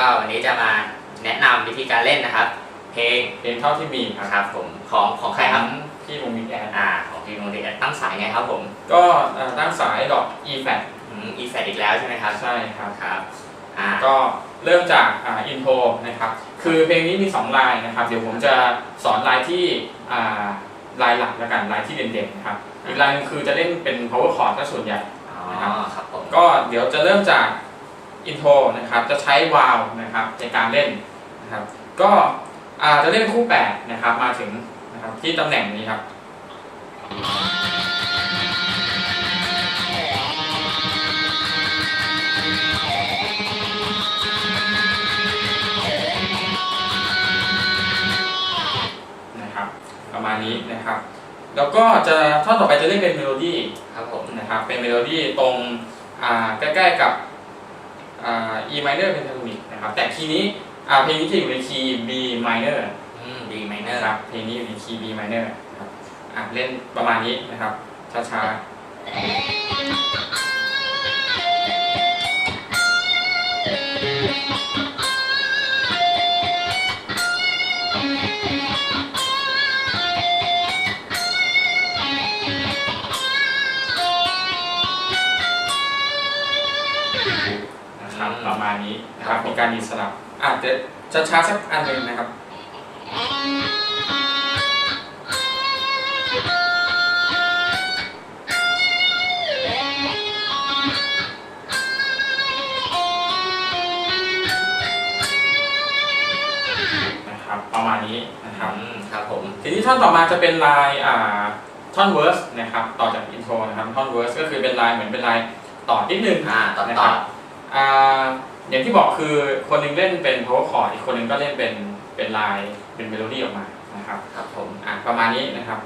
ก็วันนี้จะมาแนะนำวิธีการเล่นนะครับ เพลงเพลงเท่าที่มีครับครับผมของของใครครับที่วงมิกแอนอ่าของพี่มงคลตั้งสายไงครับผมก็เอ่อตั้งสายดอก E flat อีแฟอีกแล้วใช่ไหมครับใช่ครับครับอ่าก็เริ่มจากอ่าอินโทรนะครับคือเพลงนี้มี2ลายนะครับเดี๋ยวผมจะสอนลายที่อ่าลายหลักแล้วกันลายที่เด่นๆนะครับอีกลายหนึงคือจะเล่นเป็น power chord ซะส่วนใหญ่อ๋อครับผมก็เดี๋ยวจะเริ่มจาก อินโทรนะครับจะใช้วาลนะครับในการเล่นนะครับก็อาจะเล่นคู่แปดนะครับมาถึงนะครับที่ตำแหน่งนี้ครับนะครับประมาณนี้นะครับ แล้วก็จะท่อนต่อไปจะเล่นเป็นเมโลดี้ครับผมนะครับเป็นเมโลดี้ตรงอ่าใกล้ๆกับอ่า E minor pentatonic นะครับแต่คีย์นี้อ่าเพลงนี้จะอยู่ในคีย์ B minor อืมดีไมเนอนะร์ครับเพลงนี้อยู่ในคีย์ B minor นะครับอะเล่นประมาณนี้นะครับช้าๆ เดี๋ยวช้าๆสักอันหนึ่งนะครับนะครับประมาณนี้นะครับอืมครับผมทีนี้ท่อนต่อมาจะเป็นลายอ่าท่อนเวิร์สนะครับต่อจากอินโทรนะครับท่อนเวิร์สก็คือเป็นลายเหมือนเป็นลายต่อนิดนึงอ่าต่อนะต่คอรับอ่า อย่างที่บอกคือคนหนึงเล่นเป็น power chord อีกคนหนึงก็เล่นเป็นเป็นลายเป็นเมโลดี้ออกมานะครับครับผมอะประมาณนี้นะครับ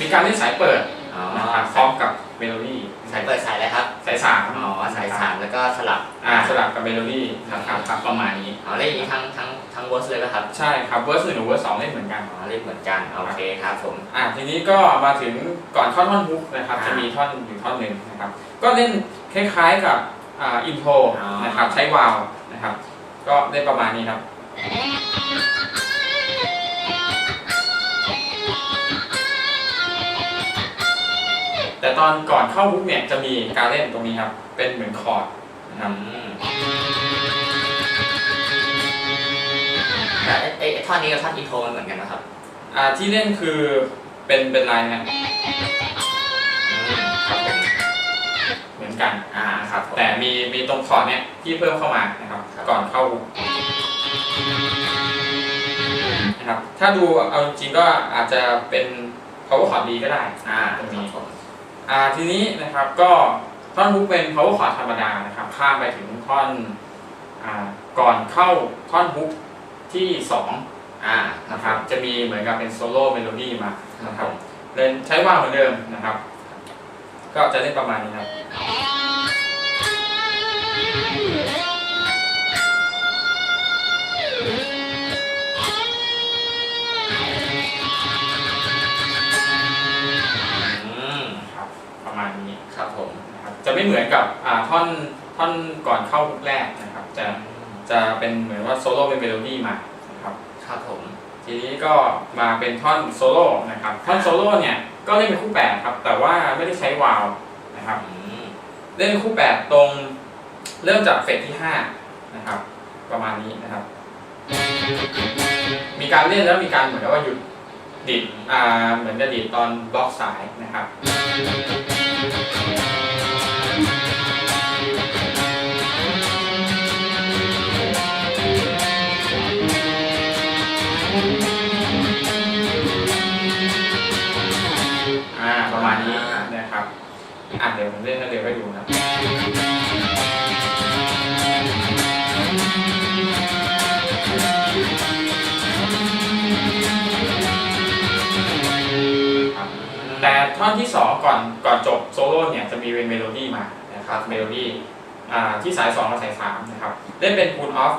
มีการเล่นสายเปิดอ๋อนะครับพร้อมกับเมโลดี้สายเปิดสายอะไรครับ แล้วก็สลับ อ่าสลับกับเมโลดี้นะครับครับประมาณนี้อ๋อเล่นอย่างนี้ทั้งทั้งทั้งเวอร์สเลยป่ะครับใช่ครับเวอร์สหนึ่งกับเวอร์สสองเล่นเหมือนกัน อ๋อเล่นเหมือนกันโอเคครับผม อ่าทีนี้ก็มาถึงก่อนเข้าท่อนฮุกนะครับอ่าจะมีท่อนอยู่ท่อนหนึ่งนะครับก็เล่นคล้ายๆกับอ่าอินโทรอ๋อ นะครับใช้วาลวนะครับก็เล่นประมาณนี้ครับแต่ ตอนก่อนเข้าฮุกเนี่ยจะมีการเล่นตรงนี้ครับ เป็นเหมือนคอร์ดนะครับอืมแต่ไอ้ไอ้ไอ้ท่อนนี้กับท่อนอินโทรมันเหมือนกันนะครับ อ่าที่เล่นคือเป็นเป็นลายนะอืมครับผมเหมือนกัน อ่าครับผมแต่มีมีตรงคอร์ดเนี่ยที่เพิ่มเข้ามานะครับครับก่อนเข้าฮุกนะครับ ถ้าดูเอาจริงๆก็อาจจะเป็น power chord D ก็ได้ อ่าตรงนี้นี้ผม อ่าทีนี้นะครับก็ท่อนฮุกเป็น power chord ธรรมดานะครับ ข้ามไปถึงท่อนอ่าก่อนเข้าท่อนฮุกที่สองอ่านะครับจะมีเหมือนกับเป็นโซโล่เมโลดี้มานะครับเล่นใช้ว่าวเหมือนเดิมนะครับ ก็จะเล่นประมาณนี้ครับ ประมาณนี้ครับผมนะครับจะไม่เหมือนกับอ่าท่อนท่อนก่อนเข้าฮุกแรกนะครับ จะจะเป็นเหมือนว่าโซโล่เป็นเมโลดี้มานะครับครับผม ทีนี้ก็มาเป็นท่อนโซโล่นะครับท่อนโซโล่เนี่ยก็เล่นเป็นคู่แปดครับ แต่ว่าไม่ได้ใช้วาล์วนะครับอืมเล่นคู่แปดตรงเริ่มจากเฟสที่ห้านะครับ ประมาณนี้นะครับ มีการเล่นแล้วมีการเหมือนกับว่าหยุดดีดอ่าเหมือนจะดีดตอนบล็อกสายนะครับ อ่าประมาณนี้นะครับ อะเดี๋ยวผมเล่นให้เร็วให้ดูนะ แต่ท่อนที่สองก่อนก่อนจบโซโล่เนี่ยจะมีเป็นเมโลดี้มานะครับเมโลดี้ที่สายสองกับสายสามนะครับเล่นเป็นพูลออฟ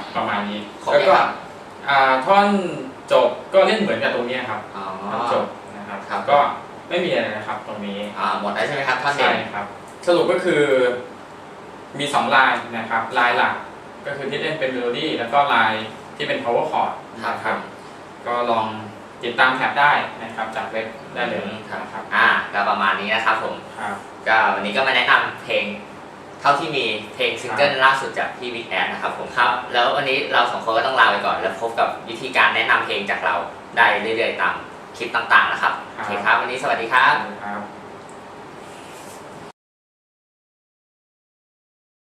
ครับประมาณนี้ครบแล้วไหมก็ครับ อ่าท่อนจบก็เล่นเหมือนกับตรงเนี้ยครับอ๋อ ท่อนจบนะครับครับ ก็ไม่มีอะไรนะครับตรงนี้อ่าหมดแล้วใช่ไหมครับท่อนเด่ใช่นครับ สรุปก็คือมีสองลายนะครับลายหลักก็คือที่เล่นเป็นเมโลดี้แล้วก็ลายที่เป็น power chord ครับก็ลองติดตามแท็บได้นะครับจากเว็บได้เลยครับ นะครับอ่าก็ประมาณนี้นะครับผม ครับ ก็วันนี้ก็มาแนะนำเพลง เท่าที่มีเพลงซิงเกิลล่าสุดจากพี่บิ๊กแอดนะครับผมครับ แล้ววันนี้เราสองคนก็ต้องลาไปก่อน แล้วพบกับวิธีการแนะนำเพลงจากเราได้เรื่อยๆตามคลิปต่างๆนะครับโอเคครับ วันนี้สวัสดีครับ ครับ